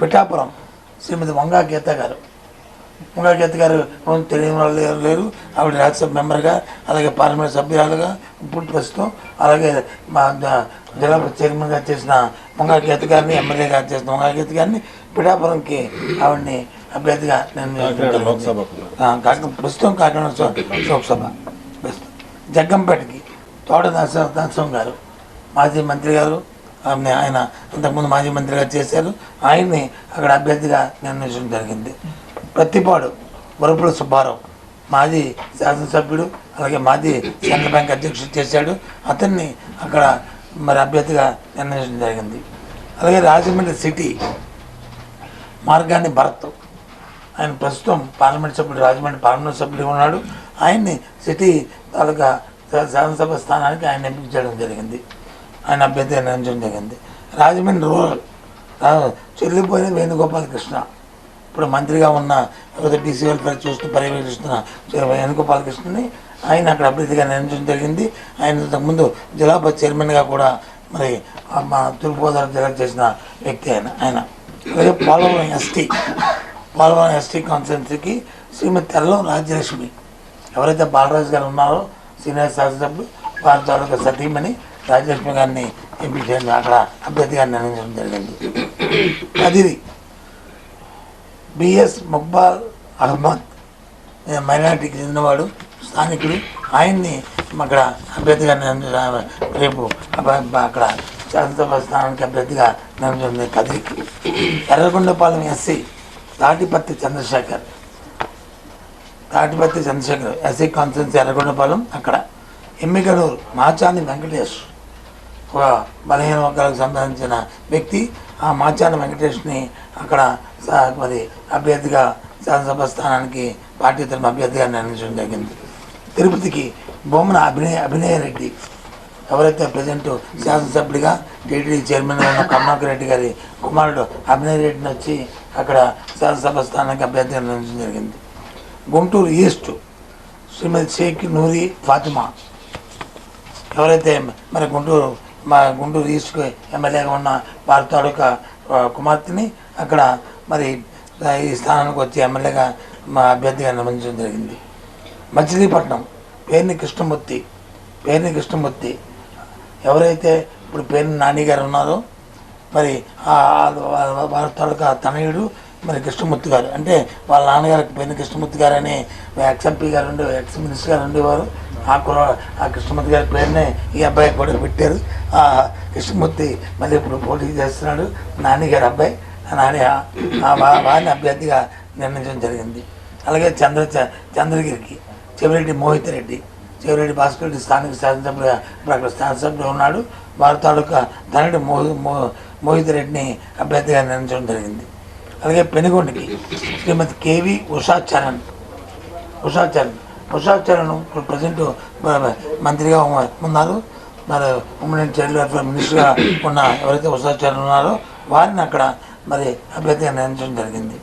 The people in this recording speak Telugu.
పిఠాపురం శ్రీమతి వంగా గీత గారు. వంగా గీత గారు తెలియని వాళ్ళు లేరు. ఆవిడ రాజ్యసభ మెంబర్గా అలాగే పార్లమెంట్ సభ్యురాలుగా ఇప్పుడు ప్రస్తుతం అలాగే మా జిల్లా చైర్మన్గా చేసిన వంగా గీత గారిని ఎమ్మెల్యేగా చేసిన వంగా గీత గారిని పిఠాపురంకి ఆవిడని అభ్యర్థిగా నేను లోక్సభకు ఆ, కాక ప్రస్తుతం కాకినాడ లోక్సభ. జగ్గంపేటకి తోట నరసింహం గారు మాజీ మంత్రి గారు ఆమె ఆయన అంతకుముందు మాజీ మంత్రిగా చేశారు. ఆయన్ని అక్కడ అభ్యర్థిగా నిర్ణయించడం జరిగింది. ప్రతిపాడు వరుపుల సుబ్బారావు మాజీ శాసనసభ్యుడు అలాగే మాజీ సెంట్రల్ బ్యాంక్ అధ్యక్షుడు చేశాడు. అతన్ని అక్కడ మరి అభ్యర్థిగా నిర్ణయించడం జరిగింది. అలాగే రాజమండ్రి సిటీ మార్గాన్ని భరత్. ఆయన ప్రస్తుతం పార్లమెంట్ సభ్యుడు రాజమండ్రి పార్లమెంట్ సభ్యుడు ఉన్నాడు. ఆయన్ని సిటీ తాలూకా శాసనసభ స్థానానికి ఆయన ఎంపిక చేయడం జరిగింది. ఆయన అభ్యర్థిగా నిర్ణయించడం జరిగింది రాజమండ్రి రూరల్ చెల్లిపోయిన చెల్లిపోయిన వేణుగోపాలకృష్ణ ఇప్పుడు మంత్రిగా ఉన్న లేకపోతే బీసీ వెల్ఫేర్ చూస్తూ పర్యవేక్షిస్తున్న వేణుగోపాలకృష్ణని ఆయన అక్కడ అభ్యర్థిగా నిర్ణయించడం జరిగింది. ఆయన ఇంతకుముందు జిల్లా చైర్మన్గా కూడా మరి మా తూర్పుగోదావరి జిల్లాకు చేసిన వ్యక్తి ఆయన ఆయన. అలాగే పోలవరం ఎస్టీ పోలవరం ఎస్టీ కాన్స్టిట్యున్సీకి శ్రీమతి తెల్లం రాజ్యలక్ష్మి. ఎవరైతే బాలరాజు గారు ఉన్నారో సీనియర్ శాసనసభ్యులు వారి తాలూకా సతీమణి రాజలక్ష్మి గారిని ఎంపీ చేయడం. అక్కడ అభ్యర్థిగా నిర్ణయించడం జరిగింది. కదిరి బిఎస్ ముక్బాల్ అహ్మద్ మైనార్టీకి చెందినవాడు స్థానికుడు. ఆయన్ని అక్కడ అభ్యర్థిగా రేపు అక్కడ శాసనసభ స్థానానికి అభ్యర్థిగా నిర్ణయించింది కదిరికి Yerragondapalem SC Tatiparthi Chandrasekhar. Tatiparthi Chandrasekhar SC conference Yerragondapalem అక్కడ. ఎమ్మిగనూరు మాచాని వెంకటేష్. ఒక బలహీన వర్గాలకు సంబంధించిన వ్యక్తి ఆ మాచాన వెంకటేష్ని అక్కడ మరి అభ్యర్థిగా శాసనసభ స్థానానికి పార్టీ తరఫున అభ్యర్థిగా నిర్ణయించడం జరిగింది. తిరుపతికి బొమ్మన అభినయ అభినయ రెడ్డి ఎవరైతే ప్రజెంట్ శాసనసభ్యుడిగా టీటీడీ చైర్మన్ ఉన్న కరుణాకర్ రెడ్డి గారి కుమారుడు అభినయ్ రెడ్డిని వచ్చి అక్కడ శాసనసభ స్థానానికి అభ్యర్థిగా నిర్ణయించడం జరిగింది. గుంటూరు ఈస్ట్ శ్రీమతి షేక్ నూరి ఫాతిమా ఎవరైతే మరి గుంటూరు మా గుంటూరు ఈస్ట్ ఎమ్మెల్యేగా ఉన్న వారి తాలూకా కుమార్తెని అక్కడ మరి ఈ స్థానానికి వచ్చి ఎమ్మెల్యేగా మా అభ్యర్థిగా నిర్మించడం జరిగింది. మచిలీపట్నం పేరుని కృష్ణమూర్తి పేరుని కృష్ణమూర్తి. ఎవరైతే ఇప్పుడు పేరుని నాని గారు ఉన్నారో మరి ఆ- ఆ- వారి తాలూకా తనయుడు మరి కృష్ణమూర్తి గారు. అంటే వాళ్ళ నాన్నగారు పేరుని కృష్ణమూర్తి గారు అని ఎక్స్ఎంపీ గారు ఉండే ఎక్స్ మినిస్టర్ గారు ఉండేవారు. ఆ కుర ఆ కృష్ణమూర్తి గారి పేరునే ఈ అబ్బాయి కూడా పెట్టారు. ఆ కృష్ణమూర్తి మళ్ళీ ఇప్పుడు పోటీ చేస్తున్నాడు. నాని గారి అబ్బాయి. ఆ నాని వారిని అభ్యర్థిగా నిర్ణయించడం జరిగింది. అలాగే చంద్ర చ- చంద్రగిరికి చెవిరెడ్డి మోహిత్ రెడ్డి చెవిరెడ్డి భాస్కర్ రెడ్డి స్థానిక శాసనసభ్యులుగా ఇప్పుడు అక్కడ శాసనసభ్యులు ఉన్నాడు. వారి తాలూకా తండ్రి మోహి మో- మోహిత్ రెడ్డిని అభ్యర్థిగా నిర్ణయించడం జరిగింది. అలాగే పెనుగొండకి Shrimati K V Usha Charan Usha Charan Usha present మంత్రిగా ఉన్నారు. మరి ఉమ్మడి చైల్డ్ వెల్ఫేర్ మినిస్టర్గా ఉన్న ఎవరైతే ఉషా ఉన్నారో వారిని అక్కడ మరి అభ్యర్థిగా నిర్ణయించడం జరిగింది.